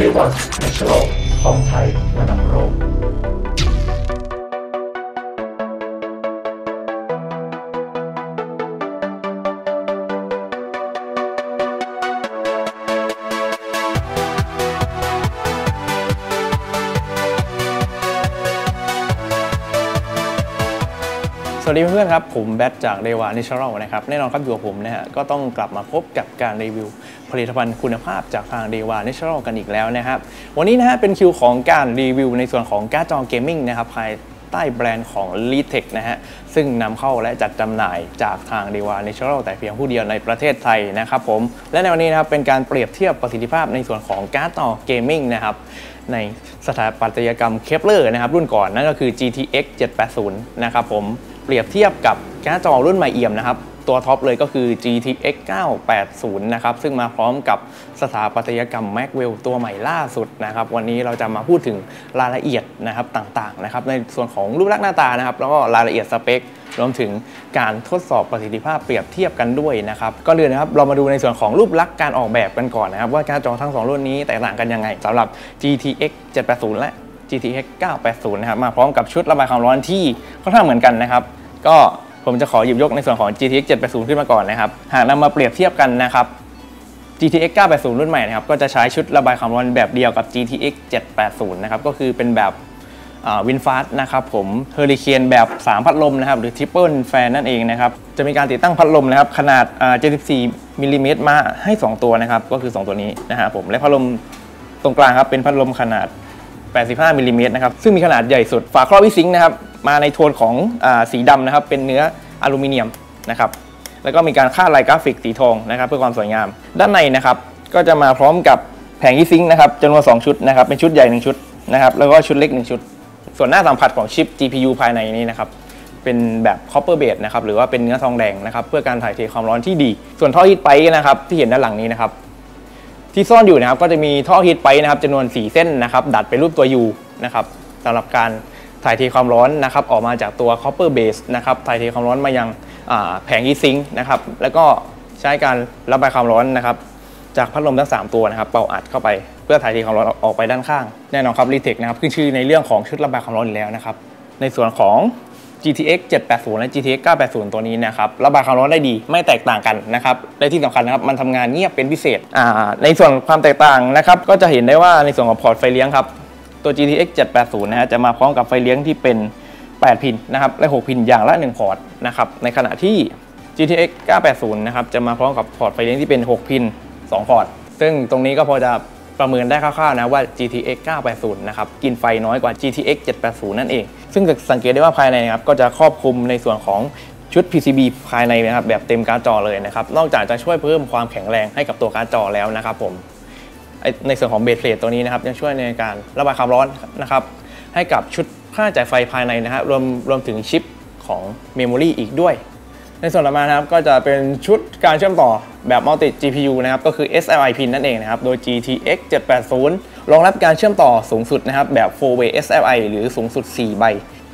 เรวัตแนชโรของไทยระดับโลก วัสดีเพื่อนๆครับ ผมแบทจากเดวานิช r a l นะครับ แน่นอนครับอยู่กับผมนะฮะก็ต้องกลับมาพบกับการรีวิว ผลิตภัณฑ์คุณภาพจากทางเดวานิช r a l กันอีกแล้วนะครับ วันนี้นะฮะเป็นคิวของการรีวิวในส่วนของการ์ดจอเกมมิ่งนะครับภายใต้แบรนด์ของ l e t e c h นะฮะ ซึ่งนำเข้าและจัดจำหน่ายจากทางเดวานิช r a l แต่เพียงผู้เดียวในประเทศไทยนะครับผม และในวันนี้นะครับเป็นการเปรียบเทียบประสิทธิภาพในส่วนของการ์ดจอเกมมิ่งนะครับในสถาปัตยกรรมเคปเลอร์นะครับรุ่นก่อนนั่นก็คือ GTX 780 นะครับผม เปรียบเทียบกับการ์ดจอรุ่นใหม่เอี่ยมนะครับตัวท็อปเลยก็คือ GTX 980 นะครับ ซึ่งมาพร้อมกับสถาปัตยกรรม Maxwell ตัวใหม่ล่าสุดนะครับ วันนี้เราจะมาพูดถึงรายละเอียดนะครับต่างๆนะครับ ในส่วนของรูปลักษณ์หน้าตานะครับ แล้วก็รายละเอียดสเปค รวมถึงการทดสอบประสิทธิภาพเปรียบเทียบกันด้วยนะครับ ก็เลยนะครับ เรามาดูในส่วนของรูปลักษณ์การออกแบบกันก่อนนะครับ ว่าการจอทั้ง 2 รุ่นนี้แตกต่างกันยังไงสำหรับ GTX 780 และ GTX 980 นะครับ มาพร้อมกับชุดระบายความร้อนที่ค่อนข้างเหมือนกันนะครับ ก็ผมจะขอหยิบยกในส่วนของ GTX 780 ขึ้นมาก่อนนะครับ หากนำมาเปรียบเทียบกันนะครับ GTX 980 รุ่นใหม่นะครับ ก็จะใช้ชุดระบายความร้อนแบบเดียวกับ GTX 780 นะครับ ก็คือเป็นแบบวินฟาสนะครับผมเฮอริเคนแบบ 3 พัดลมนะครับ หรือทริปเปิลแฟนนั่นเองนะครับ จะมีการติดตั้งพัดลมนะครับ ขนาด 74มิลลิเมตรมาให้ 2 ตัวนะครับ ก็คือ 2 ตัวนี้นะฮะผมและพัดลมตรงกลางครับเป็นพัดลมขนาด 85มิลลิเมตรนะครับ ซึ่งมีขนาดใหญ่สุด ฝาครอบวิซิงนะครับ มาในโทนของอสีดำนะครับ เป็นเนื้ออลูมิเนียมนะครับ แล้วก็มีการคาดลายกราฟิกสีทองนะครับ เพื่อความสวยงาม ด้านในนะครับ ก็จะมาพร้อมกับแผงอีซิงนะครับจำนวน 2 ชุดนะครับ เป็นชุดใหญ่ 1 ชุดนะครับ แล้วก็ชุดเล็ก 1 ชุด ส่วนหน้าสัมผัสของชิป GPU ภายในนี้นะครับ เป็นแบบ copper base นะครับ หรือว่าเป็นเนื้อทองแดงนะครับ เพื่อการถ่ายเทความร้อนที่ดี ส่วนท่อฮีทไปนะครับ ที่เห็นด้านหลังนี้นะครับ ที่ซ่อนอยู่นะครับก็จะมีท่อฮีทไปนะครับจำนวน 4 เส้นนะครับ ดัดเป็นรูปตัว U นะครับสำหรับการถ่ายเทความร้อนนะครับ ออกมาจากตัว copper base นะครับถ่ายเทความร้อนมายังแผง heat sink นะครับ แล้วก็ใช้การระบายความร้อนนะครับ จากพัดลมทั้ง 3 ตัวนะครับ เป่าอัดเข้าไปเพื่อถ่ายเทความร้อนออกไปด้านข้าง แน่นอนครับ r e t e c h นะครับขึ้นชื่อในเรื่องของชุดระบายความร้อนอยู่แล้วนะครับ ในส่วนของ GTX 780 และ GTX 980 ตัวนี้นะครับระบายความร้อนได้ดีไม่แตกต่างกันนะครับและที่สำคัญนะครับมันทำงานเงียบเป็นพิเศษอ่าในส่วนความแตกต่างนะครับก็จะเห็นได้ว่าในส่วนของพอร์ตไฟเลี้ยงครับตัว GTX 780 นะฮะจะมาพร้อมกับไฟเลี้ยงที่เป็น 8 พินนะครับและ 6 พินอย่างละ 1 พอร์ตนะครับในขณะที่ GTX 980 นะครับจะมาพร้อมกับพอร์ตไฟเลี้ยงที่เป็น 6 พิน 2 พอร์ต ซึ่งตรงนี้ก็พอจะ ประเมินได้คร่าวๆนะว่า GTX 980 นะครับ กินไฟน้อยกว่า GTX 780 นั่นเอง ซึ่งจะสังเกตได้ว่าภายในนะครับ ก็จะครอบคลุมในส่วนของชุด PCB ภายในนะครับ แบบเต็มการ์ดจอเลยนะครับ นอกจากจะช่วยเพิ่มความแข็งแรงให้กับตัวการ์ดจอแล้วนะครับผม ในส่วนของเบสเพลทตัวนี้นะครับยังช่วยในการระบายความร้อนนะครับ ให้กับชุดค่าจ่ายไฟภายในนะฮะรวมรวมถึงชิปของเมมโมรีอีกด้วย ในส่วนต่อมานะครับก็จะเป็นชุดการเชื่อมต่อแบบ Multi GPU นะครับก็คือ SLI pin นั่นเองนะครับ โดย GTX 780 รองรับการเชื่อมต่อสูงสุดนะครับแบบ 4-way SLI หรือสูงสุด 4 ใบ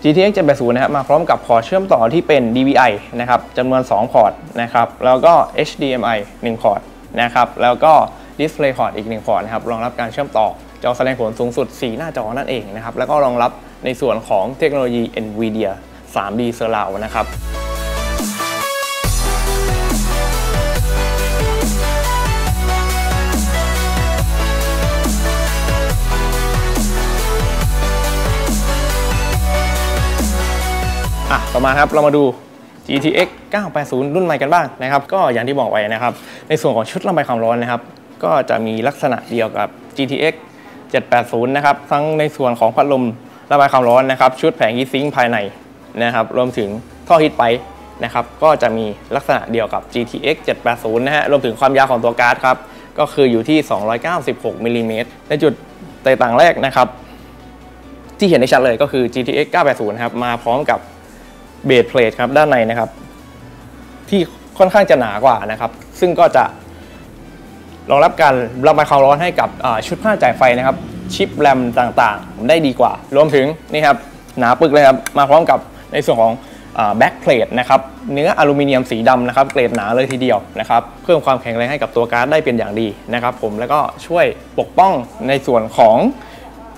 GTX 780นะครับมาพร้อมกับพอร์ตเชื่อมต่อที่เป็น DVI นะครับจำนวน 2 พอร์ตนะครับแล้วก็ HDMI 1 พอร์ตนะครับแล้วก็ Display port อีก 1 พอร์ตนะครับรองรับการเชื่อมต่อจอแสดงผลสูงสุด 4 หน้าจอนั่นเองนะครับแล้วก็รองรับในส่วนของเทคโนโลยี NVIDIA 3D Surround นะครับ ต่อมาครับเรามาดู GTX 980 รุ่นใหม่กันบ้างนะครับ ก็อย่างที่บอกไว้นะครับ ในส่วนของชุดระบายความร้อนนะครับ ก็จะมีลักษณะเดียวกับ GTX 780 นะครับ ทั้งในส่วนของพัดลมระบายความร้อนนะครับ ชุดแผงฮีทซิงค์ภายในนะครับ รวมถึงท่อฮีทไปนะครับ ก็จะมีลักษณะเดียวกับ GTX 780 นะฮะ รวมถึงความยาวของตัวการ์ดครับ ก็คืออยู่ที่ 296มิลลิเมตรในจุดแตกต่างแรกนะครับ ที่เห็นได้ชัดเลยก็คือ GTX 980 ครับ มาพร้อมกับ เบสเพลทครับด้านในนะครับ ที่ค่อนข้างจะหนากว่านะครับ ซึ่งก็จะรองรับการระบายความร้อนให้กับชุดผ้าจ่ายไฟนะครับ ชิปแรมต่างๆ ได้ดีกว่า รวมถึงนี่ครับหนาปึกเลยครับมาพร้อมกับในส่วนของแบ็กเพลทนะครับเนื้ออลูมิเนียมสีดำนะครับเกรดหนาเลยทีเดียวนะครับเพิ่มความแข็งแรงให้กับตัวการ์ดได้เป็นอย่างดีนะครับผมแล้วก็ช่วยปกป้องในส่วนของ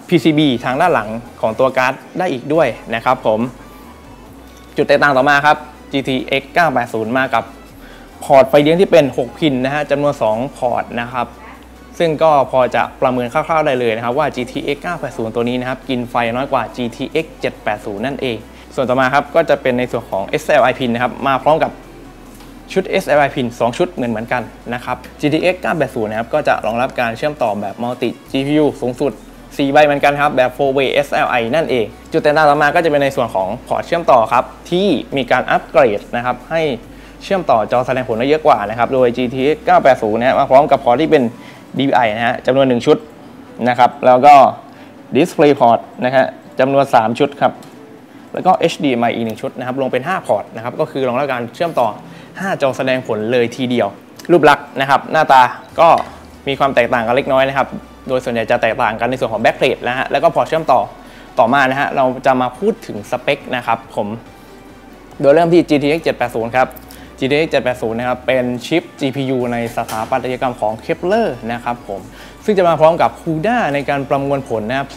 PCB ทางด้านหลังของตัวการ์ดได้อีกด้วยนะครับผม จุดแตกต่างต่อมาครับ GTX 980 มากับพอร์ตไฟเลี้ยงที่เป็น 6 พินนะฮะจำนวน 2 พอร์ตนะครับ ซึ่งก็พอจะประเมินคร่าวๆได้เลยนะครับ ว่า GTX 980 ตัวนี้นะครับ กินไฟน้อยกว่า GTX 780 นั่นเอง ส่วนต่อมาครับ ก็จะเป็นในส่วนของ SLI pin นะครับ มาพร้อมกับชุด SLI pin 2 ชุดเหมือนเหมือนกันนะครับ GTX 980 นะครับ ก็จะรองรับการเชื่อมต่อแบบ Multi GPU สูงสุด 4 ใบเหมือนกันครับ แบบ 4-way SLI นั่นเอง จุดแตกต่างต่อมาก็จะเป็นในส่วนของพอร์ตเชื่อมต่อครับ ที่มีการอัปเกรดนะครับให้เชื่อมต่อจอแสดงผลได้เยอะกว่านะครับ โดย GTX 980นะมาพร้อมกับพอร์ตที่เป็น DPI นะฮะจำนวน 1 ชุดนะครับ แล้วก็ Display Port นะฮะจำนวน 3 ชุดครับ แล้วก็ HDMI อีกหนึ่งชุดนะครับ รวมเป็น 5 พอร์ตนะครับ ก็คือรองรับการเชื่อมต่อ 5 จอแสดงผลเลยทีเดียว รูปลักษณ์นะครับ หน้าตาก็มีความแตกต่างกันเล็กน้อยนะครับ โดยส่วนใหญ่จะแตกต่างกันในส่วนของแบ็กเพลทนะฮะแล้วก็พอเชื่อมต่อต่อมานะฮะเราจะมาพูดถึงสเปคนะครับผมโดยเริ่มที่ GTX 780 ครับ GTX 780 นะครับ เป็นชิป GPU ในสถาปัตยกรรมของ Kepler นะครับผม ซึ่งจะมาพร้อมกับ CUDA ในการประมวลผลนะครับ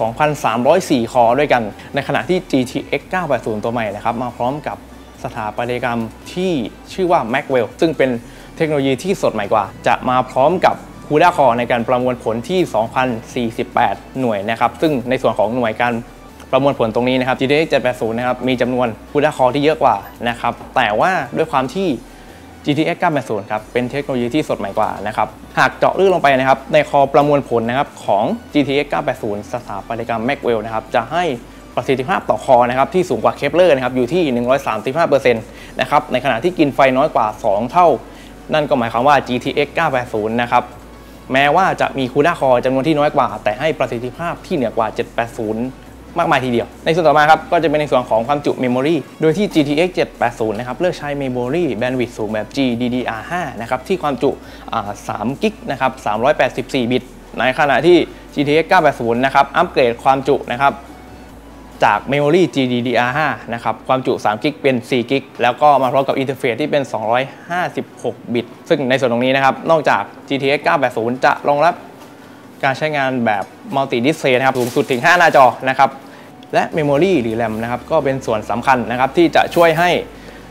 2,304 คอด้วยกัน ในขณะที่ GTX 980 ตัวใหม่นะครับ มาพร้อมกับสถาปัตยกรรมที่ชื่อว่า Maxwell ซึ่งเป็นเทคโนโลยีที่สดใหม่กว่า จะมาพร้อมกับ CUDA Core ในการประมวลผลที่ 2,048 หน่วยนะครับ ซึ่งในส่วนของหน่วยการประมวลผลตรงนี้นะครับ GTX 780นะครับ มีจำนวน CUDA Core ที่เยอะกว่านะครับ แต่ว่าด้วยความที่ GTX 980 ครับ เป็นเทคโนโลยีที่สดใหม่กว่านะครับ หากเจาะลึกลงไปนะครับ ในคอประมวลผลนะครับของ GTX 980 สถาปัตยกรรม Maxwell นะครับ จะให้ประสิทธิภาพต่อคอนะครับที่สูงกว่า Kepler นะครับอยู่ที่ 135%นะครับ ในขณะที่กินไฟน้อยกว่า 2 เท่า นั่นก็หมายความว่า GTX 980 นะครับ แม้ว่าจะมี CUDA Core จำนวนที่น้อยกว่า แต่ให้ประสิทธิภาพที่เหนือกว่า 780 มากมายทีเดียว ในส่วนต่อมาครับก็จะเป็นในส่วนของความจุเมมโมรีโดยที่ GTX 780 นะครับเลือกใช้เมมโมรีแบนด์วิดต์สูงแบบ GDDR5 นะครับที่ความจุ3กิกนะครับ384 บิต ในขณะที่ GTX 980 นะครับอัปเกรดความจุนะครับ จากเมมโมรี GDDR5 นะครับ ความจุ3กิกเป็น4กิกแล้วก็มาพร้อมกับอินเทอร์เฟซที่เป็น 256 บิต ซึ่งในส่วนตรงนี้นะครับ นอกจาก GTX 980 จะรองรับการใช้งานแบบมัลติดิสเพย์นะครับ สูงสุดถึง 5 หน้าจอนะครับ และเมมโมรีหรือแรมนะครับ ก็เป็นส่วนสำคัญนะครับที่จะช่วยให้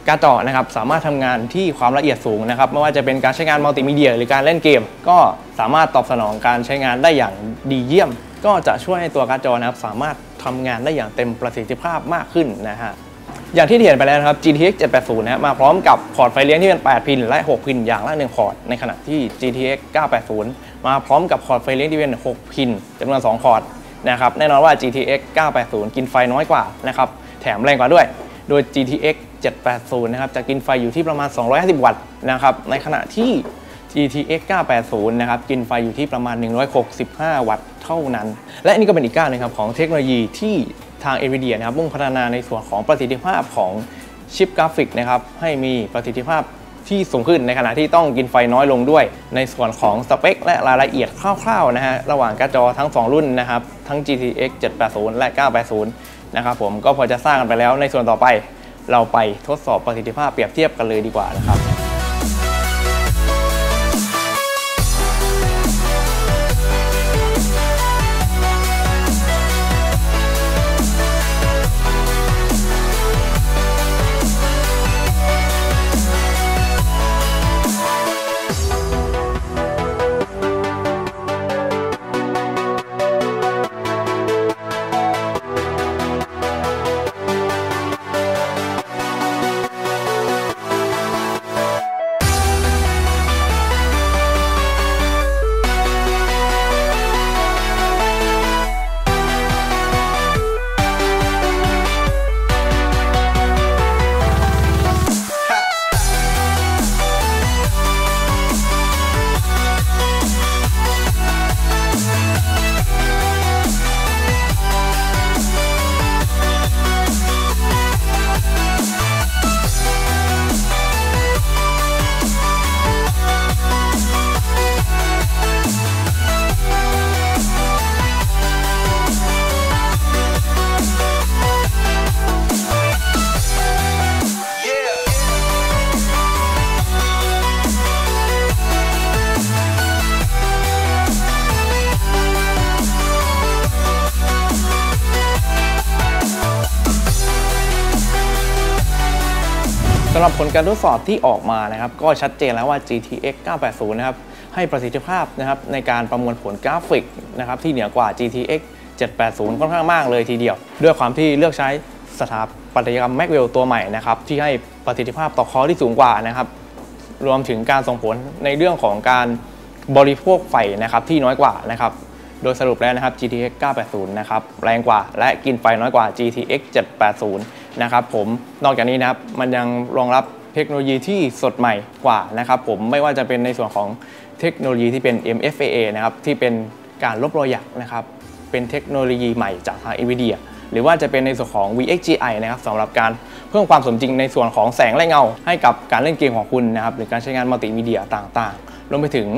การ์ดจอนะครับสามารถทำงานที่ความละเอียดสูงนะครับไม่ว่าจะเป็นการใช้งานมัลติมีเดีย หรือการเล่นเกม ก็สามารถตอบสนองการใช้งานได้อย่างดีเยี่ยม ก็จะช่วยให้ตัวการ์ดจอนะครับสามารถทำงานได้อย่างเต็มประสิทธิภาพมากขึ้นนะฮะอย่างที่เห็นไปแล้วนะครับ GTX 780นะฮะมาพร้อมกับพอร์ตไฟเลี้ยงที่เป็น 8 พิน และ 6 พิน อย่างละ 1 พอร์ต ในขณะที่ GTX 980 มาพร้อมกับพอร์ตไฟเลี้ยงที่เป็น 6 พินจำนวน 2 พอร์ตนะครับแน่นอนว่า GTX 980 กินไฟน้อยกว่านะครับแถมแรงกว่าด้วย โดย GTX 780 นะครับจะกินไฟอยู่ที่ประมาณ 250 วัตต์นะครับในขณะที่ GTX 980 นะครับ กินไฟอยู่ที่ประมาณ 165 วัตต์เท่านั้น และนี่ก็เป็นอีกก้าวหนึงครับของเทคโนโลยีที่ทาง NVIDIA นะครับมุ่งพัฒนาในส่วนของประสิทธิภาพของชิปกราฟิกนะครับ ให้มีประสิทธิภาพที่สูงขึ้นในขณะที่ต้องกินไฟน้อยลงด้วย ในส่วนของสเปค และรายละเอียดคร่าวๆนะฮะระหว่างการ์ดจอทั้ง 2 รุ่นนะครับ ทั้ง GTX 780 และ 980 นะครับผมก็พอจะสร้างกันไปแล้วในส่วนต่อไปเราไปทดสอบประสิทธิภาพเปรียบเทียบกันเลยดีกว่านะครับ「ำหรับผลการทดสอบที่ออกมานะครับก็ชัดเจนแล้วว่า GTX 980 นะครับให้ประสิทธิภาพนะครับในการประมวลผลกราฟิกนะครับที่เหนือกว่า GTX 780 ค่อนข้างมากเลยทีเดียว ด้วยความที่เลือกใช้สถาปัตยกรรม Maxwell ตัวใหม่นะครับที่ให้ประสิทธิภาพต่อคอที่สูงกว่านะครับรวมถึงการส่งผลในเรื่องของการบริโภคไฟนะครับที่น้อยกว่านะครับโดยสรุปแล้วนะครับ GTX 980 นะครับแรงกว่าและกินไฟน้อยกว่า GTX 780 นะครับผมนอกจากนี้นะครับมันยังรองรับเทคโนโลยีที่สดใหม่กว่านะครับผมไม่ว่าจะเป็นในส่วนของเทคโนโลยีที่เป็น MFAA นะครับที่เป็นการลบรอยหยักนะครับเป็นเทคโนโลยีใหม่จากทาง NVIDIA หรือว่าจะเป็นในส่วนของ VXGI นะครับสำหรับการเพิ่มความสมจริงในส่วนของแสงและเงา ให้กับการเล่นเกมของคุณนะครับหรือการใช้งานมัลติมีเดียต่างๆ รวมไปถึง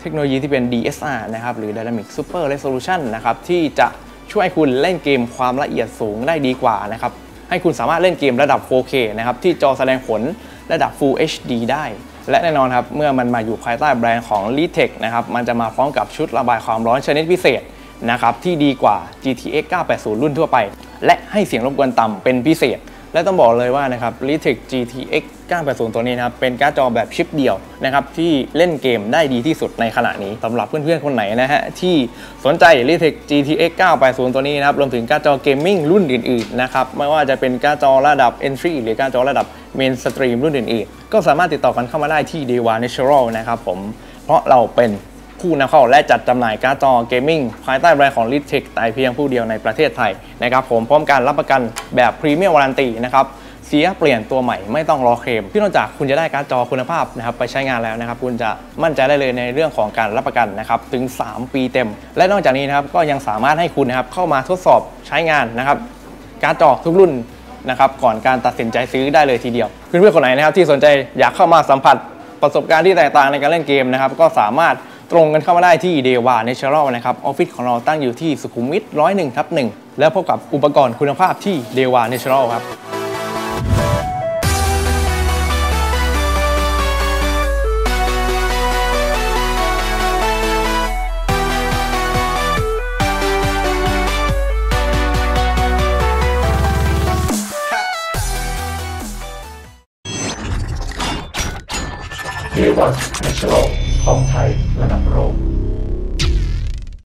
เทคโนโลยีที่เป็น DSR นะครับหรือ Dynamic Super Resolution นะครับที่จะช่วยคุณเล่นเกมความละเอียดสูงได้ดีกว่านะครับ ให้คุณสามารถเล่นเกมระดับ 4K นะครับที่จอแสดงผลระดับ Full HD ได้ และแน่นอนครับ เมื่อมันมาอยู่ภายใต้แบรนด์ของ l i t e c h นะครับมันจะมาพร้อมกับชุดระบายความร้อนชนิดพิเศษนะครับที่ดีกว่า GTX 980 รุ่นทั่วไป และให้เสียงรบกวนต่ำเป็นพิเศษ และต้องบอกเลยว่านะครับ l i t e c h GTX 980 ตัวนี้นะครับเป็นการ์ดจอแบบชิปเดียวนะครับที่เล่นเกมได้ดีที่สุดในขณะนี้สำหรับเพื่อนๆ คนไหนนะฮะที่สนใจ l e t e c GTX 980 ตัวนี้นะครับรวมถึงการ์ดจอเกมมิ่งรุ่นอื่นๆนะครับไม่ว่าจะเป็นการ์ดจอระดับ Entry หรือการ์ดจอระดับ Main Stream รุ่นอื่นๆ ก็สามารถติดต่อกันเข้ามาได้ที่ Dewa Natural นะครับผมเพราะเราเป็นผู้นำเข้าและจัดจำหน่ายการ์ดจอเกมมิ่งภายใต้แบรนด์ของ l i t e c h แต่เพียงผู้เดียวในประเทศไทยนะครับผมพร้อมการรับประกันแบบพรีเมียมวารันตีนะครับ เสียเปลี่ยนตัวใหม่ไม่ต้องรอเคลมที่นอกจากคุณจะได้การ์ดจอคุณภาพนะครับไปใช้งานแล้วนะครับคุณจะมั่นใจได้เลยในเรื่องของการรับประกันนะครับถึง 3 ปีเต็ม และนอกจากนี้นะครับก็ยังสามารถให้คุณนะครับเข้ามาทดสอบใช้งานนะครับการ์ดจอทุกรุ่นนะครับก่อนการตัดสินใจซื้อได้เลยทีเดียวเพื่อนๆคนไหนนะครับที่สนใจอยากเข้ามาสัมผัสประสบการณ์ที่แตกต่างในการเล่นเกมนะครับก็สามารถตรงกันเข้ามาได้ที่เดวาเนเชอรัลนะครับออฟฟิศของเราตั้งอยู่ที่สุขุมวิทร้อยหนึ่งทับหนึ่งแล้วพบกับอุปกรณ์คุณภาพที่เดวาเนเชอรัลครับ